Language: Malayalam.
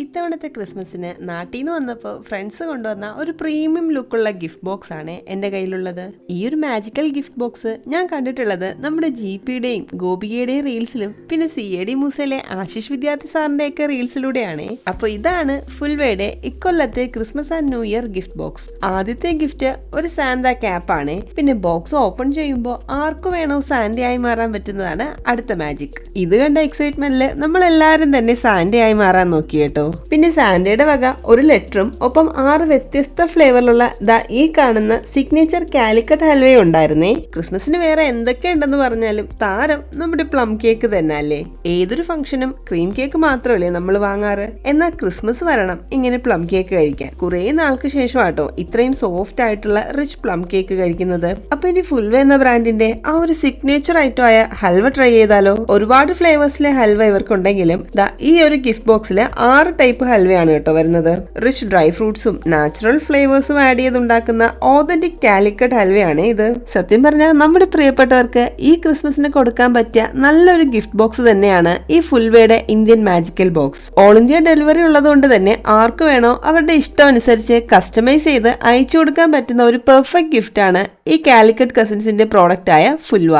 ഇത്തവണത്തെ ക്രിസ്മസിന് നാട്ടിൽ നിന്ന് വന്നപ്പോൾ ഫ്രണ്ട്സ് കൊണ്ടുവന്ന ഒരു പ്രീമിയം ലുക്കുള്ള ഗിഫ്റ്റ് ബോക്സ് ആണ് എന്റെ കയ്യിലുള്ളത്. ഈ ഒരു മാജിക്കൽ ഗിഫ്റ്റ് ബോക്സ് ഞാൻ കണ്ടിട്ടുള്ളത് നമ്മുടെ ജി പിയുടെയും ഗോപികയുടെയും റീൽസിലും പിന്നെ സി എ ഡി മൂസയിലെ ആശിഷ് വിദ്യാർത്ഥി സാറിന്റെ ഒക്കെ റീൽസിലൂടെയാണ് അപ്പോൾ ഇതാണ് ഫുൾവേയുടെ ഇക്കൊല്ലത്തെ Christmas and new year gift box ആദ്യത്തെ ഗിഫ്റ്റ് ഒരു സാന്ത ആണ്. പിന്നെ ബോക്സ് ഓപ്പൺ ചെയ്യുമ്പോൾ ആർക്കു വേണോ സാൻഡയായി മാറാൻ പറ്റുന്നതാണ് അടുത്ത മാജിക് ഇത് കണ്ട എക്സൈറ്റ്മെന്റിൽ നമ്മൾ എല്ലാവരും തന്നെ സാൻഡയായി മാറാൻ നോക്കി കേട്ടോ. പിന്നെ സാന്റയുടെ വക ഒരു ലെറ്ററും ഒപ്പം ആറ് വ്യത്യസ്ത ഫ്ലേവറിലുള്ള ദാ ഈ കാണുന്ന സിഗ്നേച്ചർ കാലിക്കട്ട് ഹൽവയും ഉണ്ടായിരുന്നേ. ക്രിസ്മസിന് വേറെ എന്തൊക്കെ ഉണ്ടെന്ന് പറഞ്ഞാലും താരം നമ്മുടെ പ്ലം കേക്ക് തന്നെ അല്ലേ ഏതൊരു ഫംഗ്ഷനും ക്രീം കേക്ക് മാത്രമല്ലേ നമ്മൾ വാങ്ങാറ്. എന്നാൽ ക്രിസ്മസ് വരണം ഇങ്ങനെ പ്ലം കേക്ക് കഴിക്കാൻ. കുറെ നാൾക്ക് ശേഷമാട്ടോ ഇത്രയും സോഫ്റ്റ് ആയിട്ടുള്ള റിച്ച് പ്ലം കേക്ക് കഴിക്കുന്നത്. അപ്പൊ ഇനി ഫുൾവേ എന്ന ബ്രാൻഡിന്റെ ആ ഒരു സിഗ്നേച്ചർ ഐറ്റം ആയ ഹൽവ ട്രൈ ചെയ്താലോ? ഒരുപാട് ഫ്ലേവേഴ്സിലെ ഹൽവ ഇവർക്കുണ്ടെങ്കിലും ഈ ഒരു ഗിഫ്റ്റ് ബോക്സിലെ ആറ് ടൈപ്പ് ഹൽവയാണ് കേട്ടോ വരുന്നത്. റിച്ച് ഡ്രൈ ഫ്രൂട്ട്സും നാച്ചുറൽ ഫ്ലേവേഴ്സും ആഡ് ചെയ്ത് ഉണ്ടാക്കുന്ന ഓതന്റിക് കാലിക്കറ്റ് ഹൽവയാണ് ഇത്. സത്യം പറഞ്ഞാൽ നമ്മുടെ പ്രിയപ്പെട്ടവർക്ക് ഈ ക്രിസ്മസിന് കൊടുക്കാൻ പറ്റിയ നല്ലൊരു ഗിഫ്റ്റ് ബോക്സ് തന്നെയാണ് ഈ ഫുൾവേയുടെ Indian magical box all India delivery ഉള്ളതുകൊണ്ട് തന്നെ ആർക്ക് വേണോ അവരുടെ ഇഷ്ടം അനുസരിച്ച് കസ്റ്റമൈസ് ചെയ്ത് അയച്ചു കൊടുക്കാൻ പറ്റുന്ന ഒരു പെർഫെക്റ്റ് ഗിഫ്റ്റ് ആണ് ഈ കാലിക്കറ്റ് കസിൻസിന്റെ പ്രോഡക്റ്റ് ആയ ഫുൽവ.